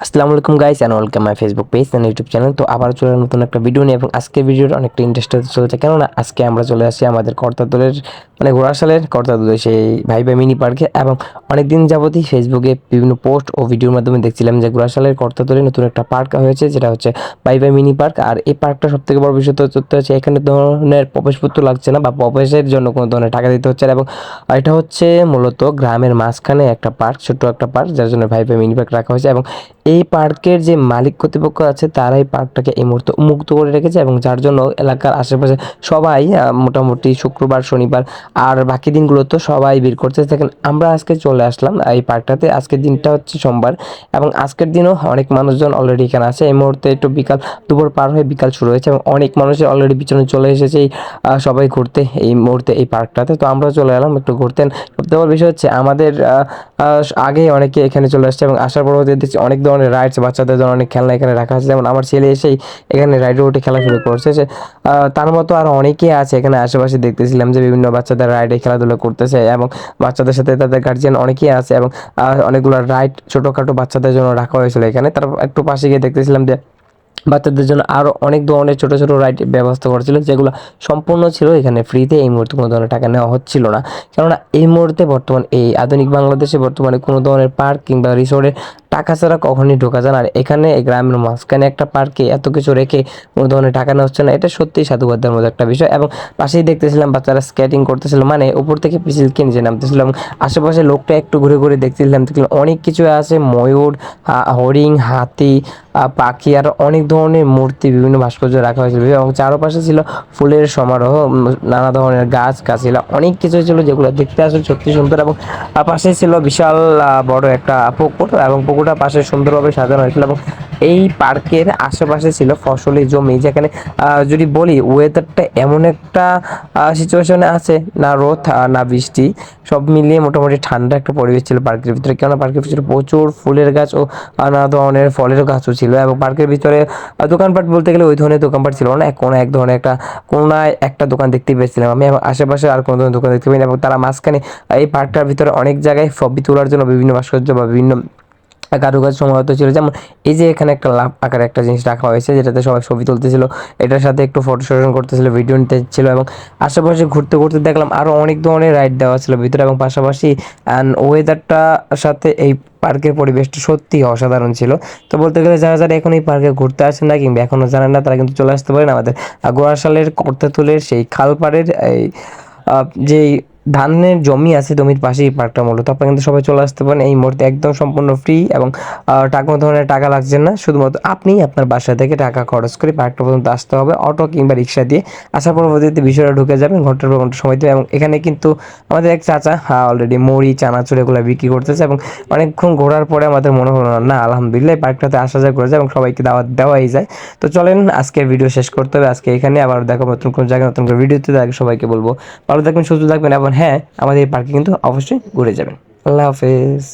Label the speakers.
Speaker 1: আসসালামু আলাইকুম guys and welcome my Facebook page and YouTube channel তো আবার চলে নতুন একটা ভিডিও নিয়ে এবং আজকের ভিডিওটা অনেকটা ইন্টারেস্টেড চলেছে। কেননা আজকে আমরা চলে আসি আমাদের কর্তাদলের মানে ঘোড়াশালের কর্তাদলের সেই ভাই ভাই মিনি পার্কে এবং অনেক দিন যাবতই ফেসবুকে বিভিন্ন পোস্ট ও ভিডিওর মাধ্যমে দেখছিলাম যে ঘোড়াশালের কর্তাদলে নতুন একটা পার্ক হয়েছে, যেটা হচ্ছে ভাই ভাই মিনি পার্ক আর এই পার্কটা সব থেকে বড় বিষয় তথ্য হচ্ছে এখানে ধরনের প্রবেশপত্র লাগছে না বা প্রবেশের জন্য কোনো ধরনের টাকা দিতে হচ্ছে না এবং এটা হচ্ছে মূলত গ্রামের মাঝখানে একটা পার্ক ছোট্ট একটা পার্ক যার জন্য ভাই ভাই মিনি পার্ক রাখা হয়েছে এবং এই পার্কের যে মালিক কর্তৃপক্ষ আছে তারাই পার্কটাকে এই মুহূর্তে মুক্ত করে রেখেছে এবং যার জন্য এলাকার আশেপাশে সবাই মোটামুটি শুক্রবার শনিবার আর বাকি দিনগুলো তো সবাই ভিড় করছে। দেখেন আমরা আজকে চলে আসলাম এই পার্কটাতে। আজকের দিনটা হচ্ছে সোমবার এবং আজকের দিনও অনেক মানুষজন অলরেডি এখানে আছে। এই মুহূর্তে একটু বিকাল দুপুর পার হয়ে বিকাল শুরু হয়েছে এবং অনেক মানুষের অলরেডি পিছনে চলে এসেছে। এই, সবাই ঘুরতে এই মুহূর্তে এই পার্কটাতে। তো আমরা চলে এলাম একটু ঘুরতেন সবথেকে বিষয় হচ্ছে আমাদের আগে অনেকে এখানে চলে আসছে এবং আসার পর দেখছি অনেক ধরনের রাইডস বাচ্চাদের জন্য অনেক খেলনা এখানে রাখা আছে। যেমন আমার ছেলে এসেই এখানে রাইডে উঠে খেলা শুরু করছে। তার মতো আর অনেকেই আছে এখানে আশেপাশে দেখতেছিলাম যে বিভিন্ন বাচ্চাদের রাইডে খেলাধুলা করতেছে এবং বাচ্চাদের সাথে তাদের গার্জিয়ান অনেকেই আছে এবং অনেকগুলো রাইড ছোটোখাটো বাচ্চাদের জন্য রাখা হয়েছিল এখানে। তার একটু পাশে গিয়ে দেখতেছিলাম যে বাচ্চাদের জন্য আরও অনেক ধরনের ছোটো ছোটো রাইড ব্যবস্থা করেছিল যেগুলো সম্পূর্ণ ছিল এখানে ফ্রিতে এই মুহূর্তে কোনো ধরনের টাকা নেওয়া হচ্ছিল না। কেননা এই মুহূর্তে বর্তমান এই আধুনিক বাংলাদেশে বর্তমানে কোনো ধরনের পার্ক কিংবা রিসোর্টে টাকা ছাড়া কখনই ঢোকা যায় না। আর এখানে গ্রামের মাঝখানে একটা পার্কে এত কিছু রেখে কোনো ধরনের টাকা নেওয়া হচ্ছে না, এটা সত্যিই সাধুবাদের মতো একটা বিষয়। এবং পাশেই দেখতেছিলাম বাচ্চারা স্কেটিং করতেছিল মানে উপর থেকে পিছিলকে নিচে নামতেছিল, এবং আশেপাশে লোকটা একটু ঘুরে ঘুরে দেখতেছিলাম, দেখলাম অনেক কিছু আছে, ময়ূর হরিণ, হাতি পাখি, আর অনেক ধরনের মূর্তি, বিভিন্ন ভাস্কর্য রাখা হয়েছিল। এবং চারপাশে ছিল ফুলের সমারোহ নানা ধরনের গাছ, গাছিলা, অনেক কিছু ছিল যেগুলো দেখতে আসলে সত্যি সুন্দর এবং পাশে ছিল বিশাল বড় একটা পুকুর এবং পুকুরটা পাশে সুন্দরভাবে সাজানো হয়েছিল এবং এই পার্কের আশেপাশে ছিল ফসলি জমি, যেখানে যদি বলি ওয়েদারটা এমন একটা সিচুয়েশনে আছে, না রোদ না বৃষ্টি, সব মিলিয়ে মোটামুটি ঠান্ডা একটা পরিবেশ ছিল পার্কের ভিতরে। কেননা পার্কের ভিতরে প্রচুর ফুলের গাছ ও নানা ধরনের ফলের গাছও ছিল এবং পার্কের ভিতরে দোকানপাট বলতে গেলে ওই ধরনের দোকানপাট ছিল না। কোনো এক ধরনের একটা কোনায় একটা দোকান দেখতে পেয়েছিলাম আমি আশেপাশে আর কোনো ধরনের দোকান দেখতে পাইনি এবং তারা মাঝখানে এই পার্কটার ভিতরে অনেক জায়গায় ছবি তোলার জন্য বিভিন্ন ভাস্কর্য বা বিভিন্ন কারুকাজ সমাহত ছিল। যেমন এই যে এখানে একটা লাভ আকারে একটা জিনিস রাখা হয়েছে, যেটাতে সবাই ছবি তুলতেছিল, এটার সাথে একটু ফটো সেশন করতেছিল ভিডিও নিতে ছিল এবং আশেপাশে ঘুরতে ঘুরতে দেখলাম আরও অনেক ধরনের রাইড দেওয়া ছিল ভিতরে এবং পাশাপাশি অ্যান্ড ওয়েদারটা সাথে এই পার্কের পরিবেশটা সত্যি অসাধারণ ছিল। তো বলতে গেলে যারা যারা এখন এই পার্কে ঘুরতে আসেন না কিংবা এখনও জানেন না, তারা কিন্তু চলে আসতে পারেন আমাদের গোয়াশালের কর্তাতুলের সেই খালপাড়ের এই যেই ধানের জমি আছে জমির পাশেই পার্কটা মূলত। আপনারা কিন্তু সবাই চলে আসতে পারেন। এই মুহূর্তে একদম সম্পূর্ণ ফ্রি এবং টাকা কোনো ধরনের টাকা লাগছে না। শুধুমাত্র আপনি আপনার বাসা থেকে টাকা খরচ করে পার্কটা পর্যন্ত আসতে হবে। অটো কিংবা রিক্সা দিয়ে। আসার পরবর্তীতে বিষয়টা ঢুকে যাবেন ঘণ্টার পর ঘণ্টা সময় দেবে। এবং এখানে কিন্তু আমাদের এক চাচা অলরেডি মুড়ি চানাচুর এগুলো বিক্রি করতেছে এবং অনেকক্ষণ ঘোরার পরে আমাদের মনে হলো না, আলহামদুলিল্লাহ পার্কটাতে আসা যায় করে যায় এবং সবাইকে দাওয়াত দেওয়াই যায়। তো চলেন আজকের ভিডিও শেষ করতে হবে। আজকে এখানে আবার দেখো নতুন কোন জায়গায় নতুন করে ভিডিওতে সবাইকে বলব ভালো থাকবেন সুস্থ থাকবেন এবং হ্যাঁ আমাদের এই পার্কে কিন্তু অবশ্যই ঘুরে যাবেন। আল্লাহ হাফেজ।